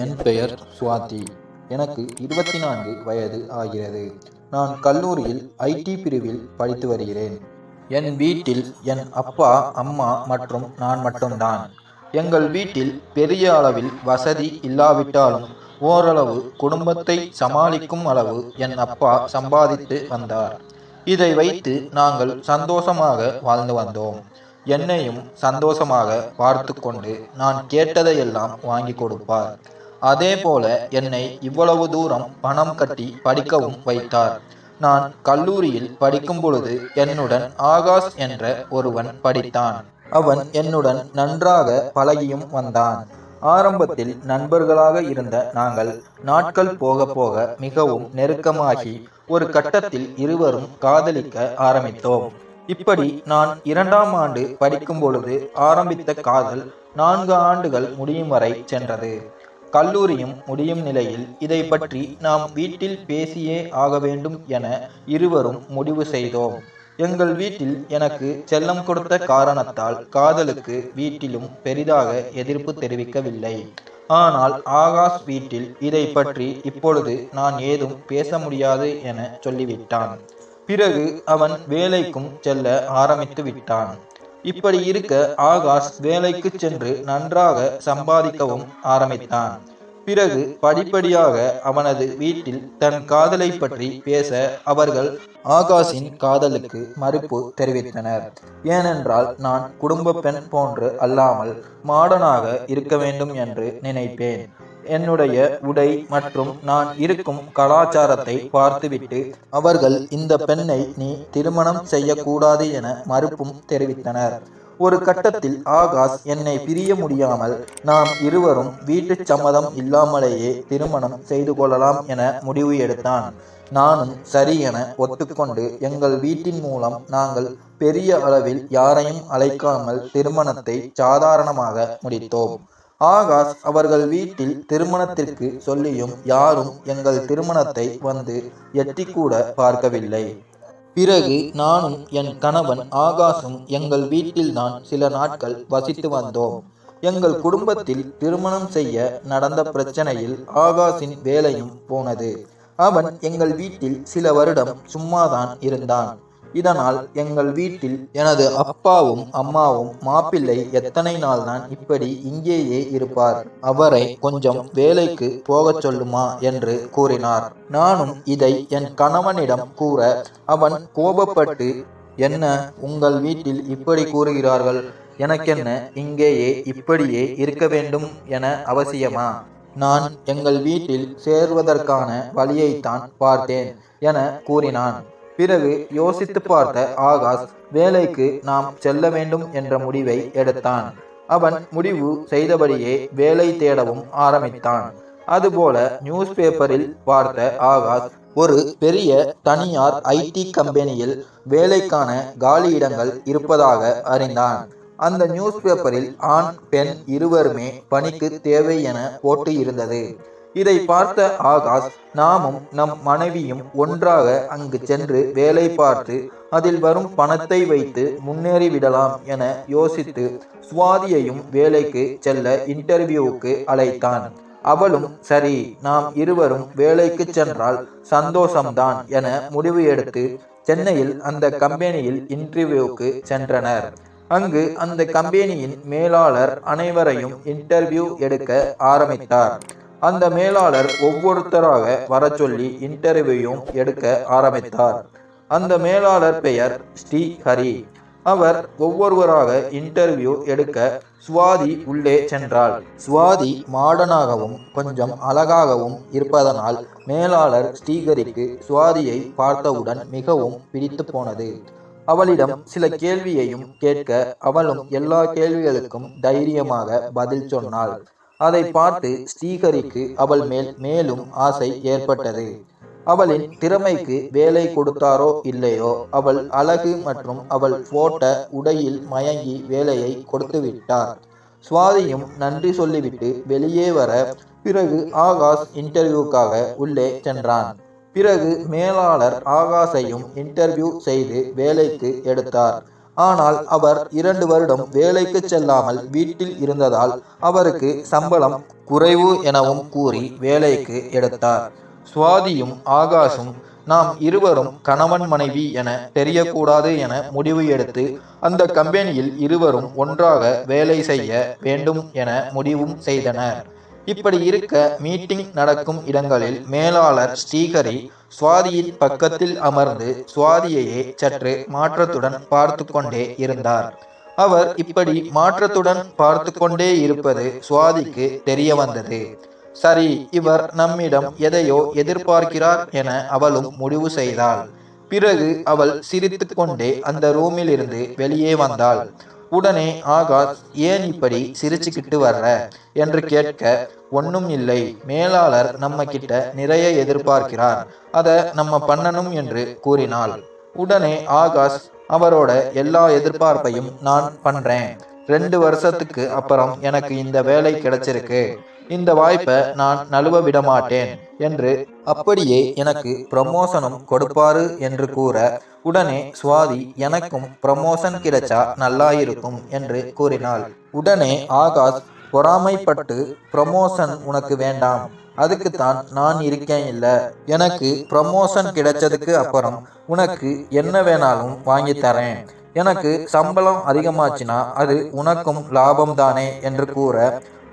என் பெயர் சுவாதி. எனக்கு இருபத்தி நான்கு வயது ஆகிறது. நான் கல்லூரியில் ஐடி பிரிவில் படித்து வருகிறேன். என் வீட்டில் என் அப்பா அம்மா மற்றும் நான் மட்டும்தான். எங்கள் வீட்டில் பெரிய அளவில் வசதி இல்லாவிட்டாலும் ஓரளவு குடும்பத்தை சமாளிக்கும் அளவு என் அப்பா சம்பாதித்து வந்தார். இதை வைத்து நாங்கள் சந்தோஷமாக வாழ்ந்து வந்தோம். என்னையும் சந்தோஷமாக பார்த்து கொண்டு நான் கேட்டதையெல்லாம் வாங்கி கொடுப்பார். அதே போல என்னை இவ்வளவு தூரம் பணம் கட்டி படிக்கவும் வைத்தார். நான் கல்லூரியில் படிக்கும் பொழுது என்னுடன் ஆகாஷ் என்ற ஒருவன் படித்தான். அவன் என்னுடன் நன்றாக பழகியும் வந்தான். ஆரம்பத்தில் நண்பர்களாக இருந்த நாங்கள் நாட்கள் போக போக மிகவும் நெருக்கமாகி ஒரு கட்டத்தில் இருவரும் காதலிக்க ஆரம்பித்தோம். இப்படி நான் இரண்டாம் ஆண்டு படிக்கும் பொழுது ஆரம்பித்த காதல் நான்கு ஆண்டுகள் முடியும் வரை சென்றது. கல்லூரியும் முடியும் நிலையில் இதை பற்றி நாம் வீட்டில் பேசியே ஆக வேண்டும் என இருவரும் முடிவு செய்தோம். எங்கள் வீட்டில் எனக்கு செல்லம் கொடுத்த காரணத்தால் காதலுக்கு வீட்டிலும் பெரிதாக எதிர்ப்பு தெரிவிக்கவில்லை. ஆனால் ஆகாஷ் வீட்டில் இதை பற்றி இப்பொழுது நான் ஏதும் பேச முடியாது என சொல்லிவிட்டான். பிறகு அவன் வேலைக்கும் செல்ல ஆரம்பித்து விட்டான். இப்படி இருக்க ஆகாஷ் வேலைக்கு சென்று நன்றாக சம்பாதிக்கவும் ஆரம்பித்தான். பிறகு படிப்படியாக அவனது வீட்டில் தன் காதலை பற்றி பேச அவர்கள் ஆகாஷின் காதலுக்கு மறுப்பு தெரிவித்தனர். ஏனென்றால் நான் குடும்ப பெண் போன்று அல்லாமல் மாடனாக இருக்க வேண்டும் என்று நினைப்பேன். என்னுடைய உடை மற்றும் நான் இருக்கும் கலாச்சாரத்தை பார்த்துவிட்டு அவர்கள் இந்த பெண்ணை நீ திருமணம் செய்யக்கூடாது என மறுப்பும் தெரிவித்தனர். ஒரு கட்டத்தில் ஆகாஷ் என்னை பிரிய முடியாமல் நாம் இருவரும் வீட்டு சம்மதம் இல்லாமலேயே திருமணம் செய்து கொள்ளலாம் என முடிவு எடுத்தான். நானும் சரி என ஒத்துக்கொண்டு எங்கள் வீட்டின் மூலம் நாங்கள் பெரிய அளவில் யாரையும் அழைக்காமல் திருமணத்தை சாதாரணமாக முடித்தோம். ஆகாஷ் அவர்கள் வீட்டில் திருமணத்திற்கு சொல்லியும் யாரும் எங்கள் திருமணத்தை வந்து எட்டி கூட பார்க்கவில்லை. பிறகு நானும் என் கணவன் ஆகாஷும் எங்கள் வீட்டில்தான் சில நாட்கள் வசித்து வந்தோம். எங்கள் குடும்பத்தில் திருமணம் செய்ய நடந்த பிரச்சனையில் ஆகாஷின் வேலையும் போனது. அவன் எங்கள் வீட்டில் சில வருடம் சும்மாதான் இருந்தான். இதனால் எங்கள் வீட்டில் எனது அப்பாவும் அம்மாவும் மாப்பிள்ளை எத்தனை நாள் தான் இப்படி இங்கேயே இருப்பார்? அவரை கொஞ்சம் வேலைக்கு போகச் சொல்லுமா? என்று கூறினார். நானும் இதை என் கணவனிடம் கூற அவன் கோபப்பட்டு என்ன உங்கள் வீட்டில் இப்படி கூறுகிறார்கள்? எனக்கென்ன இங்கேயே இப்படியே இருக்க வேண்டும் என அவசியமா? நான் எங்கள் வீட்டில் சேர்வதற்கான வழியைத்தான் பார்த்தேன் என கூறினான். பிறகு யோசித்து பார்த்த ஆகாஷ் வேலைக்கு நாம் செல்ல வேண்டும் என்ற முடிவை எடுத்தான். அவன் முடிவு செய்தபடியே வேலை தேடவும் ஆரம்பித்தான். அதுபோல நியூஸ் பேப்பரில் பார்த்த ஆகாஷ் ஒரு பெரிய தனியார் ஐடி கம்பெனியில் வேலைக்கான காலியிடங்கள் இருப்பதாக அறிந்தான். அந்த நியூஸ் பேப்பரில் ஆண் பெண் இருவருமே பணிக்கு தேவை என போட்டு இருந்தது இதை பார்த்த ஆகாஷ் நாமும் நம் மனைவியும் ஒன்றாக அங்கு சென்று வேலை பார்த்து அதில் வரும் பணத்தை வைத்து முன்னேறிவிடலாம் என யோசித்து சுவாதியையும் வேலைக்கு செல்ல இன்டர்வியூவுக்கு அழைத்தான். அவளும் சரி நாம் இருவரும் வேலைக்கு சென்றால் சந்தோஷம்தான் என முடிவு எடுத்து சென்னையில் அந்த கம்பெனியில் இன்டர்வியூவுக்கு சென்றனர். அங்கு அந்த கம்பெனியின் மேலாளர் அனைவரையும் இன்டர்வியூ எடுக்க ஆரம்பித்தார். அந்த மேலாளர் ஒவ்வொருத்தராக வர சொல்லி இன்டர்வியூவும் எடுக்க ஆரம்பித்தார். அந்த மேலாளர் பெயர் ஸ்ரீ ஹரி அவர் ஒவ்வொருவராக இன்டர்வியூ எடுக்க சுவாதி உள்ளே சென்றாள். சுவாதி மாடனாகவும் கொஞ்சம் அழகாகவும் இருப்பதனால் மேலாளர் ஸ்ரீஹரிக்கு சுவாதியை பார்த்தவுடன் மிகவும் பிடித்து போனது. அவளிடம் சில கேள்வியையும் கேட்க அவளும் எல்லா கேள்விகளுக்கும் தைரியமாக பதில் சொன்னாள். அதை பார்த்து ஸ்ரீஹரிக்கு அவள் மேல் மேலும் ஆசை ஏற்பட்டது. அவளின் திறமைக்கு வேலை கொடுத்தாரோ இல்லையோ அவள் அழகு மற்றும் அவள் போட்ட உடையில் மயங்கி வேலையை கொடுத்து விட்டார் சுவாதியும் நன்றி சொல்லிவிட்டு வெளியே வர பிறகு ஆகாஷ் இன்டர்வியூக்காக உள்ளே சென்றான். பிறகு மேலாளர் ஆகாஷையும் இன்டர்வியூ செய்து வேலைக்கு எடுத்தார். ஆனால் அவர் இரண்டு வருடம் வேலைக்கு செல்லாமல் வீட்டில் இருந்ததால் அவருக்கு சம்பளம் குறைவு எனவும் கூறி வேலைக்கு எடுத்தார். சுவாதியும் ஆகாஷும் நாம் இருவரும் கணவன் மனைவி என தெரியக்கூடாது என முடிவு எடுத்து அந்த கம்பெனியில் இருவரும் ஒன்றாக வேலை செய்ய வேண்டும் என முடிவும் செய்தனர். இப்படி இருக்க மீட்டிங் நடக்கும் இடங்களில் மேலாளர் ஸ்ரீஹரி சுவாதியின் பக்கத்தில் அமர்ந்து சுவாதியையே சற்று மாற்றத்துடன் பார்த்து கொண்டே இருந்தார். அவர் இப்படி மாற்றத்துடன் பார்த்து கொண்டே இருப்பது சுவாதிக்கு தெரிய வந்தது. சரி இவர் நம்மிடம் எதையோ எதிர்பார்க்கிறார் என அவளும் முடிவு செய்தாள். பிறகு அவள் சிரித்து கொண்டே அந்த ரூமில் இருந்து வெளியே வந்தாள். உடனே ஆகாஷ் ஏன் இப்படி சிரிச்சுக்கிட்டு வர்ற? என்று கேட்க ஒன்றும் இல்லை. மேலாளர் நம்ம கிட்ட நிறைய எதிர்பார்க்கிறார். அதை நம்ம பண்ணணும் என்று கூறினாள். உடனே ஆகாஷ் அவரோட எல்லா எதிர்பார்ப்பையும் நான் பண்றேன். ரெண்டு வருஷத்துக்கு அப்புறம் எனக்கு இந்த வேலை கிடைச்சிருக்கு. இந்த வாய்ப்பை நான் நழுவ விட மாட்டேன் என்று அப்படியே எனக்கு ப்ரமோஷனும் கொடுப்பாரு என்று கூற உடனே சுவாதி எனக்கும் ப்ரமோஷன் கிடைச்சா நல்லாயிருக்கும் என்று கூறினாள். உடனே ஆகாஷ் பொறாமைப்பட்டு ப்ரமோஷன் உனக்கு வேண்டாம். அதுக்குத்தான் நான் இருக்கேன் இல்லை. எனக்கு ப்ரமோஷன் கிடைச்சதுக்கு அப்புறம் உனக்கு என்ன வேணாலும் வாங்கி தரேன். எனக்கு சம்பளம் அதிகமாச்சுன்னா அது உனக்கும் லாபம் தானே என்று கூற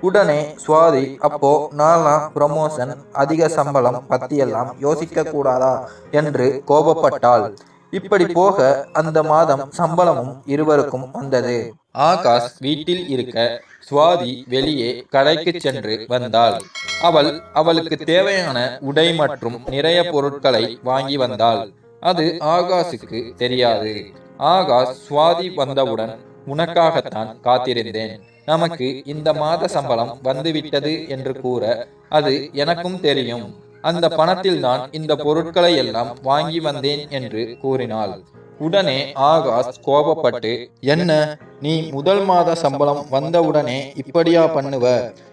உடனே சுவாதி அப்போ நான்லாம் ப்ரமோஷன் அதிக சம்பளம் பத்தியெல்லாம் யோசிக்க கூடாதா என்று கோபப்பட்டாள். இப்படி போக அந்த மாதம் சம்பளமும் இருவருக்கும் வந்தது. ஆகாஷ் வீட்டில் இருக்க சுவாதி வெளியே கடைக்கு சென்று வந்தாள். அவள் அவளுக்கு தேவையான உடை மற்றும் நிறைய பொருட்களை வாங்கி வந்தாள். அது ஆகாஷுக்கு தெரியாது. ஆகாஷ் சுவாதி வந்தவுடன் உனக்காகத்தான் காத்திருந்தேன். நமக்கு இந்த மாத சம்பளம் வந்துவிட்டது என்று கூற அது எனக்கும் தெரியும். அந்த பணத்தில் தான் இந்த பொருட்களை எல்லாம் வாங்கி வந்தேன் என்று கூறினாள். உடனே ஆகாஷ் கோபப்பட்டு என்ன? நீ முதல் மாத சம்பளம் வந்தவுடனே இப்படியா பண்ணுவ?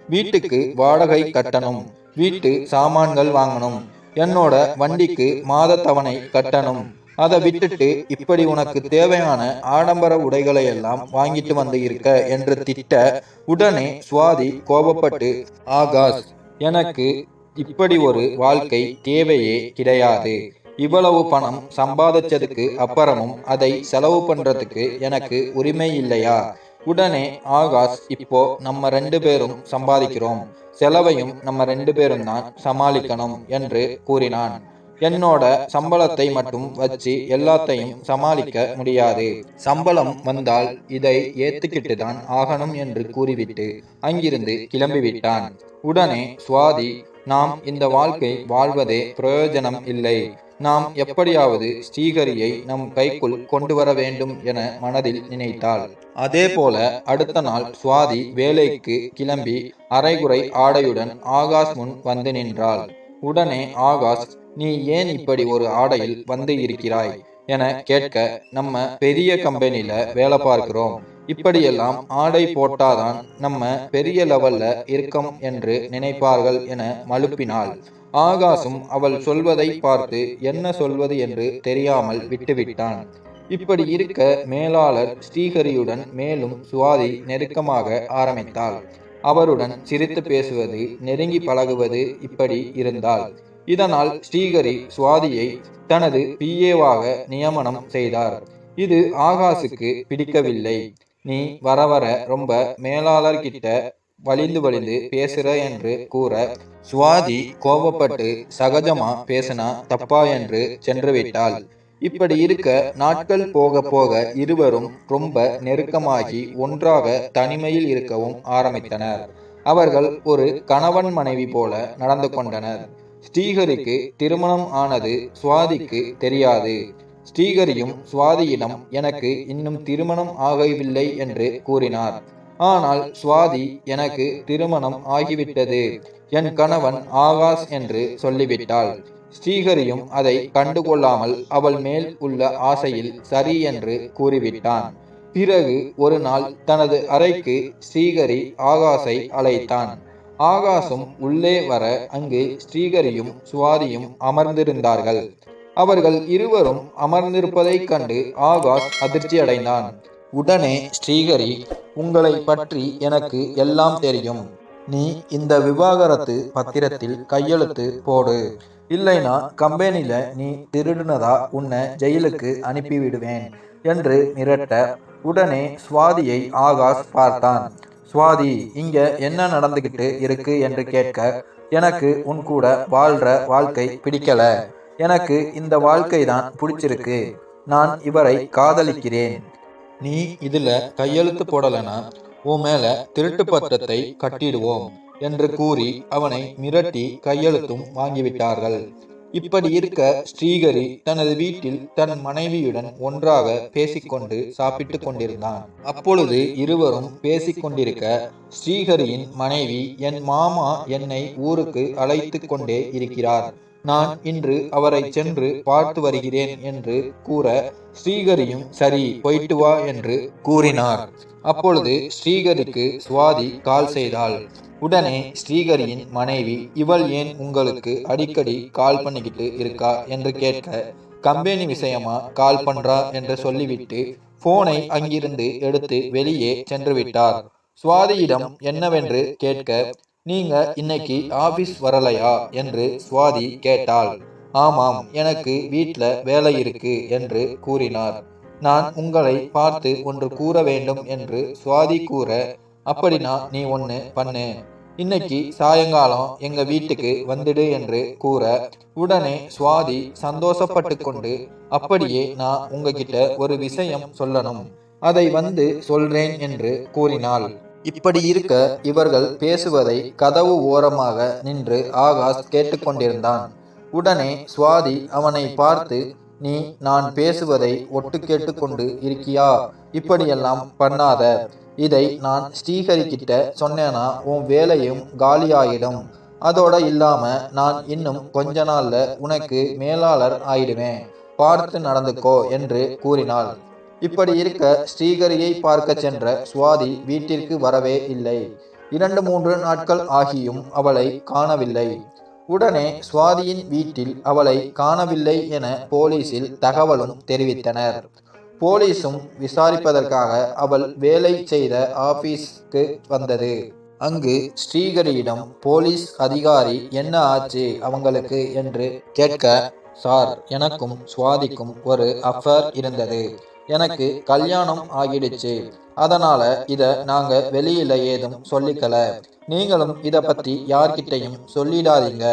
வீட்டுக்கு வாடகை கட்டணும். வீட்டு சாமான்கள் வாங்கணும். என்னோட வண்டிக்கு மாத தவணை கட்டணும். அதை விட்டுட்டு இப்படி உனக்கு தேவையான ஆடம்பர உடைகளை எல்லாம் வாங்கிட்டு வந்து இருக்க என்று திட்ட உடனே சுவாதி கோபப்பட்டு ஆகாஷ் எனக்கு இப்படி ஒரு வாழ்க்கை தேவையே கிடையாது. இவ்வளவு பணம் சம்பாதிச்சதுக்கு அப்புறமும் அதை செலவு பண்றதுக்கு எனக்கு உரிமை இல்லையா? உடனே ஆகாஷ் இப்போ நம்ம ரெண்டு பேரும் சம்பாதிக்கிறோம். செலவையும் நம்ம ரெண்டு பேரும் தான் சமாளிக்கணும் என்று கூறினான். என்னோட சம்பளத்தை மட்டும் வச்சு எல்லாத்தையும் சமாளிக்க முடியாது. சம்பளம் வந்தால் இதை ஏத்துக்கிட்டு தான் ஆகணும் என்று கூறிவிட்டு அங்கிருந்து கிளம்பிவிட்டான். உடனே சுவாதி நாம் இந்த வாழ்க்கை வாழ்வதே பிரயோஜனம் இல்லை. நாம் எப்படியாவது ஸ்ரீகரியை நம் கைக்குள் கொண்டு வர வேண்டும் என மனதில் நினைத்தாள். அதே போல அடுத்த நாள் சுவாதி வேலைக்கு கிளம்பி அரைகுறை ஆடையுடன் ஆகாஷ் முன் வந்து நின்றாள். உடனே ஆகாஷ் நீ ஏன் இப்படி ஒரு ஆடையில் வந்து இருக்கிறாய்? என கேட்க நம்ம பெரிய கம்பெனியில வேலை பார்க்கிறோம். இப்படியெல்லாம் ஆடை போட்டாதான் நம்ம பெரிய லெவல்ல இருக்கோம் என்று நினைப்பார்கள் என மழுப்பினாள். ஆகாசும் அவள் சொல்வதை பார்த்து என்ன சொல்வது என்று தெரியாமல் விட்டுவிட்டான். இப்படி இருக்க மேலாளர் ஸ்ரீஹரியுடன் மேலும் சுவாதி நெருக்கமாக ஆரம்பித்தாள். அவருடன் சிரித்து பேசுவது நெருங்கி பழகுவது இப்படி இருந்தால் இதனால் ஸ்ரீஹரி சுவாதியை தனது பிஏவாக நியமனம் செய்தார். இது ஆகாசுக்கு பிடிக்கவில்லை. நீ வர வர ரொம்ப மேலாளர்கிட்ட வழிந்து வலிந்து வலிந்து பேசுற என்று கூற சுவாதி கோபப்பட்டு சகஜமா பேசினா தப்பா என்று சென்று விட்டாள் இப்படி இருக்க நாட்கள் போக போக இருவரும் ரொம்ப நெருக்கமாகி ஒன்றாக தனிமையில் இருக்கவும் ஆரம்பித்தனர். அவர்கள் ஒரு கணவன் மனைவி போல நடந்து கொண்டனர். ஸ்ரீஹரிக்கு திருமணம் ஆனது சுவாதிக்கு தெரியாது. ஸ்ரீகரியும் சுவாதியிடம் எனக்கு இன்னும் திருமணம் ஆகவில்லை என்று கூறினார். ஆனால் சுவாதி எனக்கு திருமணம் ஆகிவிட்டது. என் கணவன் ஆகாஷ் என்று சொல்லிவிட்டாள். ஸ்ரீகரியும் அதை கண்டுகொள்ளாமல் அவள் மேல் உள்ள ஆசையில் சரி என்று கூறிவிட்டான். பிறகு ஒரு நாள் தனது அறைக்கு ஸ்ரீகரி ஆகாஷை அழைத்தான். ஆகாசும் உள்ளே வர அங்கு ஸ்ரீகரியும் சுவாதியும் அமர்ந்திருந்தார்கள். அவர்கள் இருவரும் அமர்ந்திருப்பதைக் கண்டு ஆகாஷ் அதிர்ச்சியடைந்தான். உடனே ஸ்ரீகரி உங்களை பற்றி எனக்கு எல்லாம் தெரியும். நீ இந்த விவாகரத்து பத்திரத்தில் கையெழுத்து போடு. இல்லைனா கம்பெனியில நீ திருடுனதா உன்னை ஜெயிலுக்கு அனுப்பிவிடுவேன் என்று மிரட்ட உடனே சுவாதியை ஆகாஷ் பார்த்தான். சுவாதி இங்க என்ன நடந்துகிட்டு இருக்கு? என்று கேட்க எனக்கு உன் கூட வாழ்ற வாழ்க்கை பிடிக்கல. எனக்கு இந்த வாழ்க்கை தான் பிடிச்சிருக்கு. நான் இவரை காதலிக்கிறேன். நீ இதுல கையெழுத்து போடலனா உன் மேல திருட்டு பத்திரத்தை கட்டிடுவோம் என்று கூறி அவனை மிரட்டி கையெழுத்தும் வாங்கிவிட்டார்கள். இப்படி இருக்க ஸ்ரீகரி தனது வீட்டில் தன் மனைவியுடன் ஒன்றாக பேசிக்கொண்டு சாப்பிட்டு கொண்டிருந்தான். அப்பொழுது இருவரும் பேசிக்கொண்டிருக்க ஸ்ரீகரியின் மனைவி என் மாமா என்னை ஊருக்கு அழைத்து கொண்டே இருக்கிறார். நான் இன்று அவரை சென்று பார்த்து வருகிறேன் என்று கூற ஸ்ரீகரியும் சரி போயிட்டு வா என்று கூறினார். அப்பொழுது ஸ்ரீகரிக்கு சுவாதி கால் செய்தாள். உடனே ஸ்ரீகரியின் மனைவி இவள் ஏன் உங்களுக்கு அடிக்கடி கால் பண்ணிக்கிட்டு இருக்கா? என்று கேட்க கம்பெனி விஷயமா கால் பண்றா? என்று சொல்லிவிட்டு போனை அங்கிருந்து எடுத்து வெளியே சென்று விட்டார். சுவாதியிடம் என்னவென்று கேட்க நீங்க இன்னைக்கு ஆபீஸ் வரலையா என்று சுவாதி கேட்டாள். ஆமாம் எனக்கு வீட்ல வேலை இருக்கு என்று கூறினார். நான் உங்களை பார்த்து ஒன்று கூற வேண்டும் என்று சுவாதி கூற அப்படின்னா நீ ஒன்று பண்ணு. இன்னைக்கு சாயங்காலம் எங்க வீட்டுக்கு வந்துடு என்று கூற உடனே சுவாதி சந்தோஷப்பட்டு கொண்டு அப்படியே நான் உங்ககிட்ட ஒரு விஷயம் சொல்லணும். அதை வந்து சொல்றேன் என்று கூறினாள். இப்படி இருக்க இவர்கள் பேசுவதை கதவு ஓரமாக நின்று ஆகாஷ் கேட்டுக்கொண்டிருந்தான். உடனே சுவாதி அவனை பார்த்து நீ நான் பேசுவதை ஒட்டு கேட்டுக்கொண்டு இருக்கியா? இப்படியெல்லாம் பண்ணாத. இதை நான் ஸ்ரீஹரிக்கிட்ட சொன்னேன்னா சொன்னேனா உன் வேலையும் காலியாயிடும். அதோட இல்லாம நான் இன்னும் கொஞ்ச நாள்ல உனக்கு மேலாளர் ஆயிடுவேன். பார்த்து நடந்துக்கோ என்று கூறினாள். இப்படி இருக்க ஸ்ரீகரியை பார்க்க சென்ற சுவாதி வீட்டிற்கு வரவே இல்லை. இரண்டு மூன்று நாட்கள் ஆகியும் அவளை காணவில்லை. உடனே சுவாதியின் வீட்டில் அவளை காணவில்லை என போலீசில் தகவலும் தெரிவித்தனர். போலீசும் விசாரிப்பதற்காக அவள் வேலை செய்த ஆபீஸ்க்கு வந்தது. அங்கு ஸ்ரீகரியிடம் போலீஸ் அதிகாரி என்ன ஆச்சு அவங்களுக்கு? என்று கேட்க சார் எனக்கும் சுவாதிக்கும் ஒரு அஃபர் இருந்தது. எனக்கு கல்யாணம் ஆகிடுச்சு. அதனால இதை நாங்க வெளியில ஏதும் சொல்லிக்கல. நீங்களும் இதை பத்தி யார்கிட்டையும் சொல்லிடாதீங்க.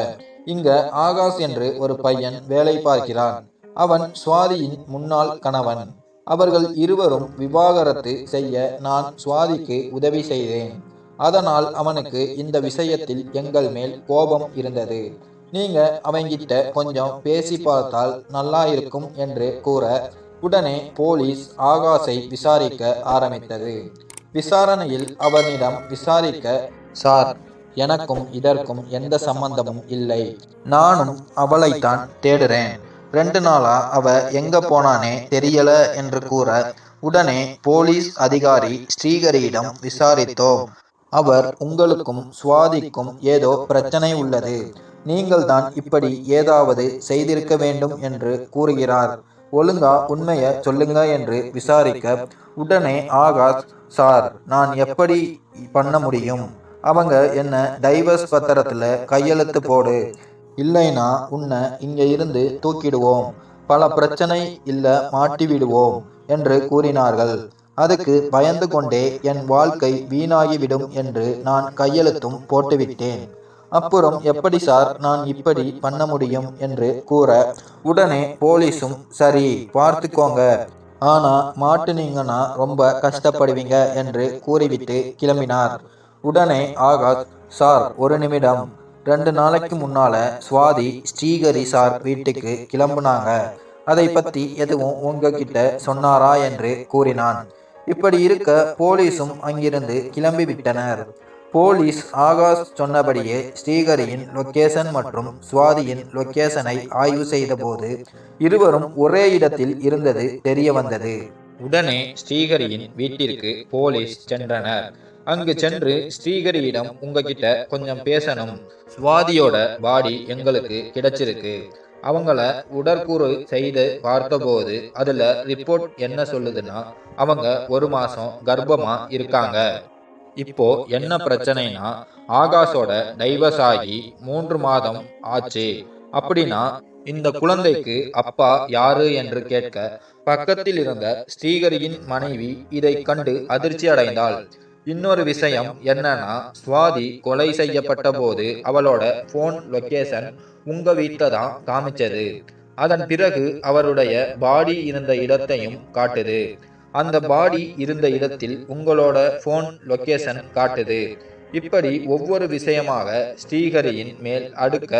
இங்க ஆகாஷ் என்று ஒரு பையன் வேலை பார்க்கிறான். அவன் சுவாதியின் முன்னாள் கணவன். அவர்கள் இருவரும் விவாகரத்து செய்ய நான் சுவாதிக்கு உதவி செய்தேன். அதனால் அவனுக்கு இந்த விஷயத்தில் எங்கள் மேல் கோபம் இருந்தது. நீங்க அவங்கிட்ட கொஞ்சம் பேசி பார்த்தால் நல்லா இருக்கும் என்று கூற உடனே போலீஸ் ஆகாஷை விசாரிக்க ஆரம்பித்தது. விசாரணையில் அவனிடம் விசாரிக்க சார் எனக்கும் இதற்கும் எந்த சம்பந்தமும் இல்லை. நானும் அவளைத்தான் தேடுறேன். ரெண்டு நாளா அவ எங்க போனானே தெரியல என்று கூற உடனே போலீஸ் அதிகாரி ஸ்ரீகரியிடம் விசாரித்தோம். அவர் உங்களுக்கும் சுவாதிக்கும் ஏதோ பிரச்சனை உள்ளது. நீங்கள் தான் இப்படி ஏதாவது செய்திருக்க வேண்டும் என்று கூறுகிறார். ஒழுங்கா உண்மைய சொல்லுங்க என்று விசாரிக்க உடனே ஆகாஷ் சார் நான் எப்படி பண்ண முடியும்? அவங்க என்ன டைவர்ஸ் பத்திரத்துல கையெழுத்து போடு. இல்லைனா உன்னை இங்க இருந்து தூக்கிடுவோம். பல பிரச்சனை இல்ல மாட்டி விடுவோம் என்று கூறினார்கள். அதுக்கு பயந்து கொண்டே என் வாழ்க்கை வீணாகிவிடும் என்று நான் கையெழுத்தும் போட்டுவிட்டேன். அப்புறம் எப்படி சார் நான் இப்படி பண்ண முடியும் என்று கூற உடனே போலீஸும் சரி பார்த்துக்கோங்க. ஆனா மாட்டுனீங்கன்னா ரொம்ப கஷ்டப்படுவீங்க என்று கூறிவிட்டு கிளம்பினார். உடனே ஆகாஷ் சார் ஒரு நிமிடம். ரெண்டு நாளைக்கு முன்னால சுவாதி ஸ்ரீகரி சார் வீட்டுக்கு கிளம்புனாங்க. அதை பத்தி எதுவும் உங்ககிட்ட சொன்னாரா? என்று கூறினான். இப்படி இருக்க போலீஸும் அங்கிருந்து கிளம்பி விட்டனர் போலீஸ் ஆகாஷ் சொன்னபடியே ஸ்ரீகரியின் லொக்கேஷன் மற்றும் சுவாதியின் லொக்கேஷனை ஆய்வு செய்தபோது இருவரும் ஒரே இடத்தில் இருந்தது தெரிய வந்தது உடனே ஸ்ரீகரியின் வீட்டிற்கு போலீஸ் சென்றனர். அங்கு சென்று ஸ்ரீகரியிடம் உங்ககிட்ட கொஞ்சம் பேசணும். சுவாதியோட பாடி எங்களுக்கு கிடைச்சிருக்கு. அவங்கள உடற்கூறு செய்து பார்த்தபோது அதுல ரிப்போர்ட் என்ன சொல்லுதுன்னா அவங்க ஒரு மாசம் கர்ப்பமா இருக்காங்க. இப்போ என்ன பிரச்சனைனா ஆகாஷோட டைவர்ஸ் ஆகி மூன்று மாதம் ஆச்சு. அப்படின்னா இந்த குழந்தைக்கு அப்பா யாரு என்று கேட்க பக்கத்தில் இருந்த ஸ்ரீகரியின் மனைவி இதை கண்டு அதிர்ச்சி அடைந்தாள். இன்னொரு விஷயம் என்னன்னா சுவாதி கொலை செய்யப்பட்ட போது அவளோட போன் லொக்கேஷன் உங்க வீட்டை தான் காமிச்சது. அதன் பிறகு அவருடைய பாடி இருந்த இடத்தையும் காட்டுது. அந்த பாடி இருந்த இடத்தில் உங்களோட போன் லொகேஷன் காட்டுது. இப்படி ஒவ்வொரு விஷயமாக ஸ்ரீஹரியின் மேல் அடுக்க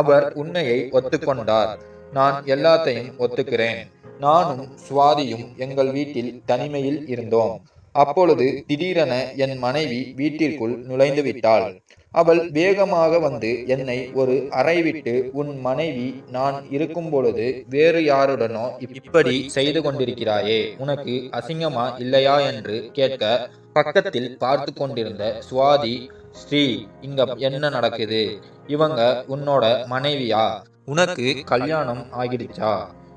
அவர் உண்மையை ஒத்துக்கொண்டார். நான் எல்லாத்தையும் ஒத்துக்கிறேன். நானும் சுவாதியும் எங்கள் வீட்டில் தனிமையில் இருந்தோம். அப்பொழுது திடீரென என் மனைவி வீட்டிற்குள் நுழைந்து விட்டாள். அவள் வேகமாக வந்து என்னை ஒரு அறை விட்டு உன் மனைவி நான் இருக்கும் பொழுது வேறு யாருடனோ இப்படி செய்து கொண்டிருக்கிறாயே உனக்கு அசிங்கமா இல்லையா? என்று கேட்க பக்கத்தில் பார்த்து கொண்டிருந்த சுவாதி ஸ்ரீ இங்க என்ன நடக்குது? இவங்க உன்னோட மனைவியா? உனக்கு கல்யாணம் ஆகிடுச்சா?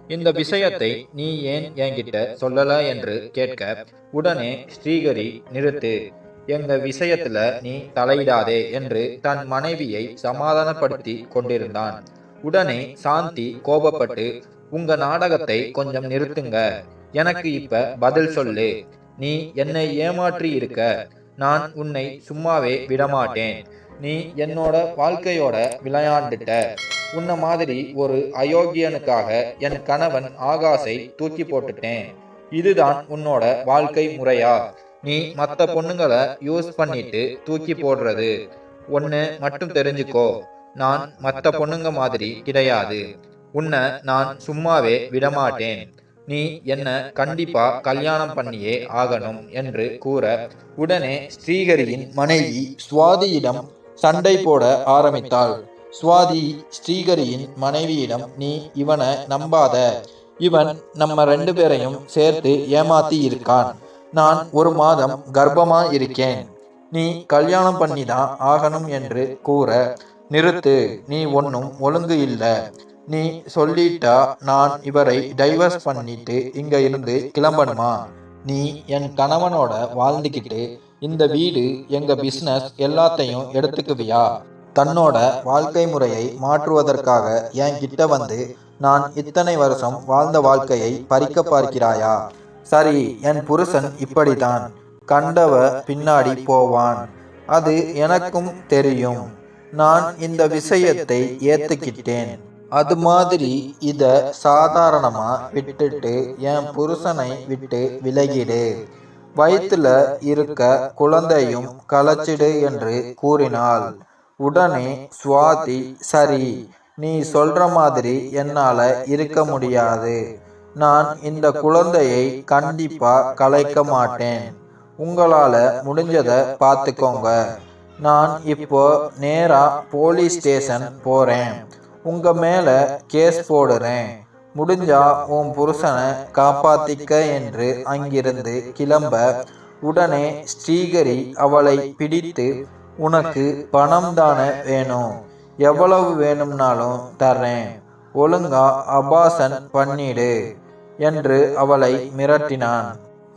இந்த விஷயத்தை நீ ஏன் என்கிட்ட சொல்லல என்று கேட்க உடனே ஸ்ரீகரி நிறுத்து. எங்க விஷயத்துல நீ தலையிடாதே என்று தன் மனைவியை சமாதானப்படுத்தி கொண்டிருந்தான். உடனே சாந்தி கோபப்பட்டு உங்க நாடகத்தை கொஞ்சம் நிறுத்துங்க. எனக்கு இப்ப பதில் சொல்லு. நீ என்னை ஏமாற்றி இருக்க நான் உன்னை சும்மாவே விடமாட்டேன். நீ என்னோட வாழ்க்கையோட விளையாண்டுட்ட. உன்ன மாதிரி ஒரு அயோக்கியனுக்காக என் கணவன் ஆகாசை தூக்கி போட்டுட்டேன். இதுதான் உன்னோட வாழ்க்கை முறையா? நீ மற்ற பொண்ணுங்களை யூஸ் பண்ணிட்டு தூக்கி போடுறது. ஒன்று மட்டும் தெரிஞ்சுக்கோ. நான் மற்ற பொண்ணுங்க மாதிரி கிடையாது. உன்னை நான் சும்மாவே விடமாட்டேன். நீ என்ன கண்டிப்பா கல்யாணம் பண்ணியே ஆகணும் என்று கூற உடனே ஸ்ரீகரியின் மனைவி சுவாதியிடம் சண்டை போட ஆரம்பித்தாள். சுவாதி ஸ்ரீகரியின் மனைவியிடம் நீ இவனை நம்பாத. இவன் நம்ம ரெண்டு பேரையும் சேர்த்து ஏமாத்தி இருக்கான். நான் ஒரு மாதம் கர்ப்பமா இருக்கேன். நீ கல்யாணம் பண்ணிதான் ஆகணும் என்று கூற நிறுத்து. நீ ஒன்றும் ஒழுங்கு இல்லை. நீ சொல்லிட்டா நான் இவரை டைவர்ஸ் பண்ணிட்டு இங்க இருந்து கிளம்பணுமா? நீ என் கணவனோட வாழ்ந்துக்கிட்டு இந்த வீடு எங்க பிசினஸ் எல்லாத்தையும் எடுத்துக்குவியா? தன்னோட வாழ்க்கை முறையை மாற்றுவதற்காக என் கிட்ட வந்து நான் இத்தனை வருஷம் வாழ்ந்த வாழ்க்கையை பறிக்க பார்க்கிறாயா? சரி என் புருஷன் இப்படித்தான். கண்டவ பின்னாடி போவான். அது எனக்கும் தெரியும். நான் இந்த விஷயத்தை ஏத்துக்கிட்டேன். அது மாதிரி இத சாதாரணமா விட்டுட்டு என் புருஷனை விட்டு விலகிடு. வயிற்றுல இருக்க குழந்தையும் கலைச்சிடு என்று கூறினாள். உடனே சுவாதி சரி நீ சொல்ற மாதிரி என்னால இருக்க முடியாது. நான் இந்த குழந்தையை கண்டிப்பா கலைக்க மாட்டேன். உங்களால முடிஞ்சதை பார்த்துக்கோங்க நான் இப்போ நேரா போலீஸ் ஸ்டேஷன் போறேன். உங்க மேல கேஸ் போடுறேன். முடிஞ்சா உன் புருஷனை காப்பாத்திக்க என்று அங்கிருந்து கிளம்ப உடனே ஸ்ரீகரி அவளை பிடித்து உனக்கு பணம் தானே வேணும். எவ்வளவு வேணும்னாலும் தர்றேன். ஒழுங்கா அபாசன் பண்ணிடு என்று அவளை மிரட்டினான்.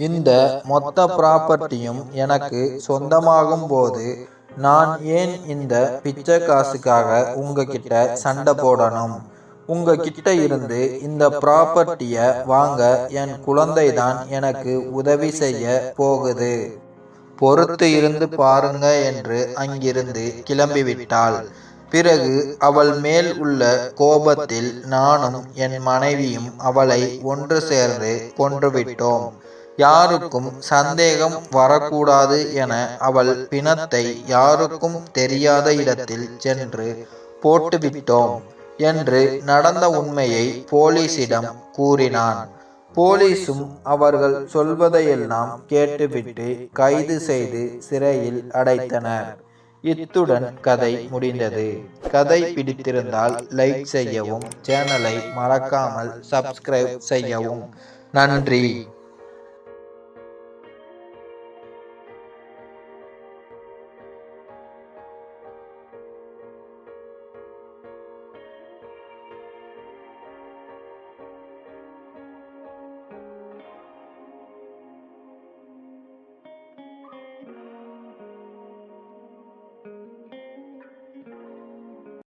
இந்த மொத்த ப்ராப்பர்ட்டியும் எனக்கு சொந்தமாகும் போது நான் ஏன் இந்த பிச்சை காசுக்காக உங்ககிட்ட சண்டை போடணும்? உங்ககிட்ட இருந்து இந்த ப்ராப்பர்ட்டியை வாங்க என் குழந்தை தான் எனக்கு உதவி செய்ய போகுது. பொறுத்து இருந்து பாருங்க என்று அங்கிருந்து கிளம்பிவிட்டாள். பிறகு அவள் மேல் உள்ள கோபத்தில் நானும் என் மனைவியும் அவளை ஒன்று சேர்ந்து கொன்றுவிட்டோம் யாருக்கும் சந்தேகம் வரக்கூடாது என அவள் பிணத்தை யாருக்கும் தெரியாத இடத்தில் சென்று போட்டுவிட்டோம். என்று நடந்த உண்மையை போலீசிடம் கூறினான். போலீசும் அவர்கள் சொல்வதையெல்லாம் கேட்டுவிட்டு கைது செய்து சிறையில் அடைத்தனர். இத்துடன் கதை முடிந்தது. கதை பிடித்திருந்தால் லைக் செய்யவும் சேனலை மறக்காமல் சப்ஸ்கிரைப் செய்யவும். நன்றி.